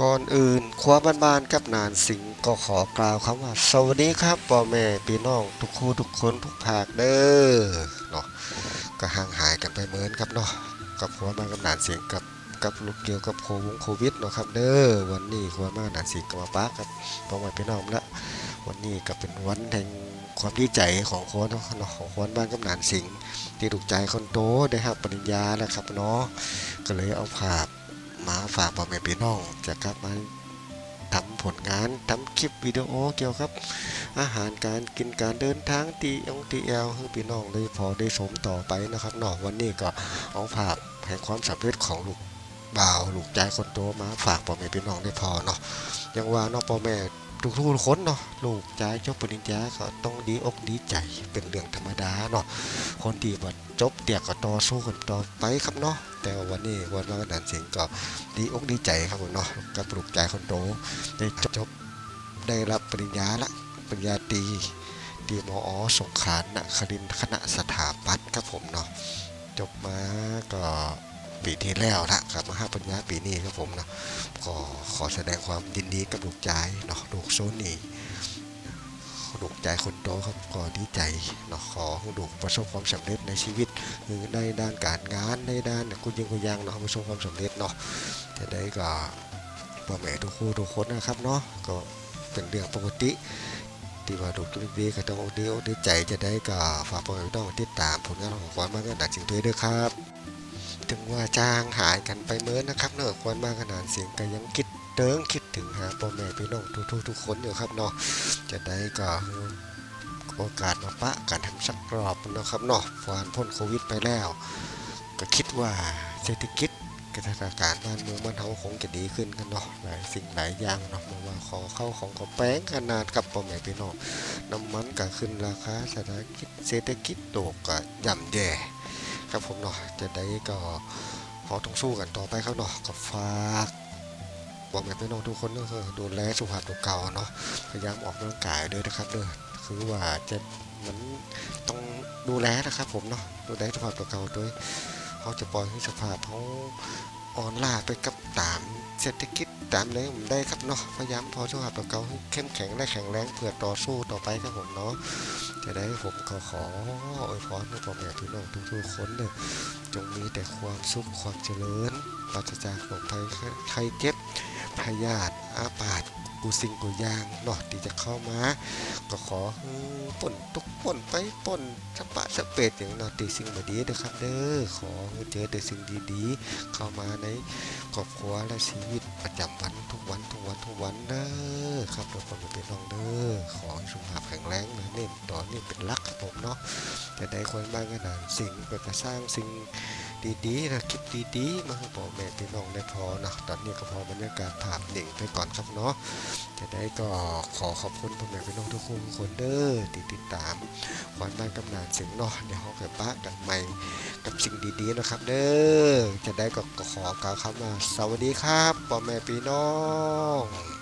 ก่อนอื่นครัวบ้านๆกับนานสิงก็ขอกล่าวคำว่า สวัสดีครับพ่อแม่พี่น้องทุกคู่ทุกคนทุกภาคเด้อเนาะก็ห่างหายกันไปเหมือนครับเนาะกับครัวบ้านกับนานสิงกับกับลูกเกี่ยวกับโควงโควิดเนาะครับเด้อวันนี้ครัวบ้านนานสิงก็มาปะครับพ่อแม่พี่น้องละวันนี้ก็เป็นวันแห่งความดีใจของคนเนาะของคนบ้านกับนานสิงที่ถูกใจคนโตได้รับปริญญาแล้วครับเนาะก็เลยเอาภาพ มาฝากพ่อแม่พี่น้องจะกลับมาทำผลงานทำคลิปวิดีโอเกี่ยวกับ อาหารการกินการเดินทางตีองตีแอลให้พี่น้องได้พอได้สมต่อไปนะครับนอกวันนี้ก็เอาภาพแห่งความสำเร็จของลูกบ่าวลูกใจคนโตมาฝากพ่อแม่พี่น้องได้พอเนาะยังว่านอกพ่อแม่ ทุกทุกคนเนาะลูกใจจบปริญญาก็ต้องดีอกดีใจเป็นเรื่องธรรมดาเนาะคนที่ว่าจบเตียกก็ต่อสู้กันต่อไปครับเนาะแต่วันนี้วันว่านานเสียงก็ดีอกดีใจครับผมเนาะกับปลุกใจคนโตได้จบได้รับปริญญาละปริญญาตรีดีมอสงขานครินคณะสถาปัตย์ครับผมเนาะจบมาก็ปีที่แล้วละครับมาห้าปริญญาปีนี้ครับผมเนาะ ก็ขอแสดงความยินดีกับลูกใจเนาะลูกโซนี่ลูกใจคนโตครับก็ดีใจเนาะขอลูกประสบความสำเร็จในชีวิตคือในด้านการงานในด้านกุยิงกุยางเนาะประสบความสำเร็จเนาะจะได้ก็พ่อแม่ทุกคู่ทุกคนนะครับเนาะก็เป็นเรื่องปกติที่ว่าถูกทุกดีก็ต้องดีอกดีใจจะได้ก็ฝากพ่อแม่พี่น้องติดตามผลงานของความมากขนาดจริงด้วยด้วยครับ ถึงว่าจ้างหายกันไปเมื่อนะครับเนอะควรมากขนาดเสียงก็ยังคิดเติงคิดถึงหาพ่อแม่พี่น้องทุกๆทุกคนอยู่ครับเนาะจะได้ก็โอกาสมาปะกันทำสักรอบนะครับเนาะผ่านพ้นโควิดไปแล้ว ก็คิดว่าเศรษฐกิจกสถานการณ์บ้านเมืองบ้านเฮาคงจะดีขึ้นกันเนาะหลายสิ่งหลายอย่างเนาะมาว่าขอเข้าของก็แป้งขนาดกับพ่อแม่พี่น้องน้ำมันก็ขึ้นราคาเศรษฐกิจเศรษฐกิจตกก็ย่ำแย่ ครับผมเนาะจะได้ก็ขอต้องสู้กันต่อไปครับเนาะก็ฝากบอกแม่พี่น้องทุกคนก็คือดูแลสุขภาพตัวเก่าเนาะพยายามออกกำลังกายด้วยนะครับเด้อคือว่าจะมันต้องดูแลนะครับผมเนาะดูแลสุขภาพตัวเก่าด้วยเขาจะปล่อยให้สภาพเขาอ่อนล้าไปกับตามเศรษฐกิจตามอะไรผมได้ครับเนาะพยายามพอสุขภาพตัวเก่าเข้มแข็งและแข็งแรงเพื่อต่อสู้ต่อไปครับผมเนาะ จะได้ผมก็ขออวยพรให้พ่อแม่พี่น้องทุกๆคนเลยจงมีแต่ความสุขความเจริญปราศจากโรคภัยไข้เจ็บพยาธิอาพาธกูสิ่งกูยางเนาะที่จะเข้ามาก็ขอป่นทุกป่นไปป่นสปะสเปดอย่างนอตีสิ่งบดีนะครับเด้อขอเจอแต่สิ่งดีๆ เข้ามาในครอบครัวและชีวิตประจำวันทุกวันทุกวันทุกวันเด้อ ครับเราคนเป็นน้องเด้อขอให้สุขภาพแข็งแรงนะเน้นต่อนนี้เป็นรักครับผมเนาะจะได้คนบ้างขนาดสิ่งก็จะสร้างสิ่งดีๆนะคิดดีๆมาให้พ่อแม่พี่น้องได้พอนะตอนนี้ก็พอบรรยากาศภาพหนิ่งไปก่อนครับเนาะจะได้ก็ขอขอบคุณพ่อแม่พี่น้องทุกคนคนเด้อที่ติดตามความบ้านกำนานเสียงเนาะเดี๋ยวเขาเกิดป้ากันใหม่กับสิ่งดีๆนะครับ เด้อจะได้ก็ขอกล่าวคำว่าสวัสดีครับพ่อแม่พี่น้อง